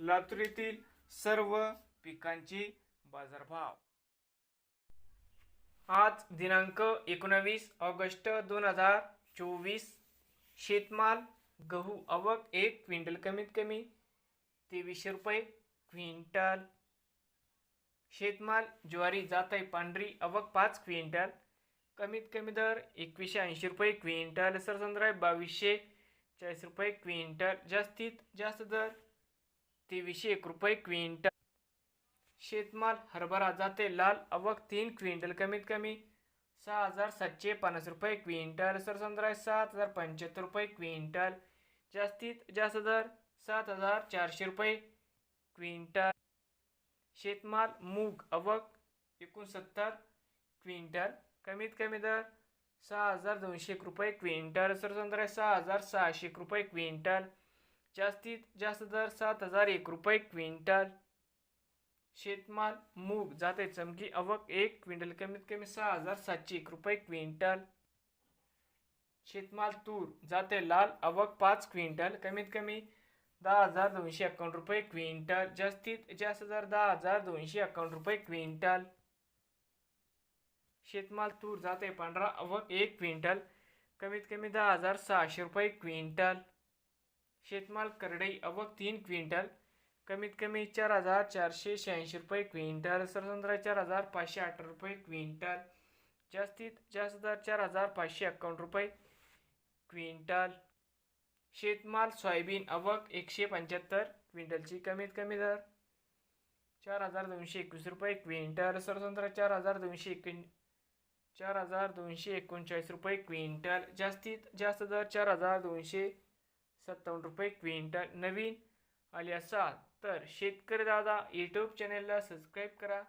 लातूर येथील सर्व पिकांचे बाजारभाव. आज दिनांक एकोणावीस ऑगस्ट दोन हजार चोवीस. शेतमाल गहू आवक एक क्विंटल कमीत कमी तेवीसशे रुपये क्विंटल. शेतमाल ज्वारी जात आहे पांढरी आवक पाच क्विंटल कमीत कमी दर एकवीसशे ऐंशी रुपये क्विंटल. सरसंद्राय बावीसशे चाळीस रुपये क्विंटल. जास्तीत जास्त दर तेवीसशे एक रुपये क्विंटल. शेतमाल हरभरा जाते लाल अवक तीन क्विंटल कमीत कमी सहा हजार सातशे पन्नास रुपये क्विंटल. सरसंद्रा सात हजार पंच्याहत्तर रुपये क्विंटल. जास्तीत जास्त दर सात हजार चारशे रुपये क्विंटल. शेतमाल मूग अवक एकोणसत्तर क्विंटल कमीत कमी दर सहा हजार दोनशे एक रुपये क्विंटल. सरसंद्रा सहा हजार सहाशे एक रुपये क्विंटल. जास्तीत जास्त दर सात हजार एक रुपये क्विंटल. शेतमाल मूग जाते चमकी आवक एक क्विंटल कमीत कमी सहा हजार सातशे एक रुपये क्विंटल. शेतमाल तूर जाते लाल आवक पाच क्विंटल कमीत कमी दहा हजार दोनशे अकावन्न रुपये क्विंटल. जास्तीत जास्त दर दहा हजार दोनशे अकावन्न रुपये क्विंटल. शेतमाल तूर जाते पांढरा आवक एक क्विंटल कमीत कमी दहा हजार सहाशे रुपये क्विंटल. शेतमाल करडई अवक तीन क्विंटल कमीत कमी चार हजार चारशे शहाऐंशी रुपये क्विंटल सरसंद्रा चार हजार पाचशे अठरा रुपये क्विंटल जास्तीत जास्त दर चार हजार पाचशे अकावन्न रुपये क्विंटल. शेतमाल सोयाबीन अवक एकशे पंच्याहत्तर क्विंटलची कमीत कमी दर चार हजार दोनशे एकवीस रुपये क्विंटल सरसंद्रा चार हजार दोनशे एकोण चार हजार दोनशे एकोणचाळीस रुपये क्विंटल जास्तीत जास्त दर चार हजार दोनशे सत्तावन्न रुपये क्विंटल. नवीन आले असाल तर शेतकरी दादा यूट्यूब चॅनेलला सबस्क्राईब करा.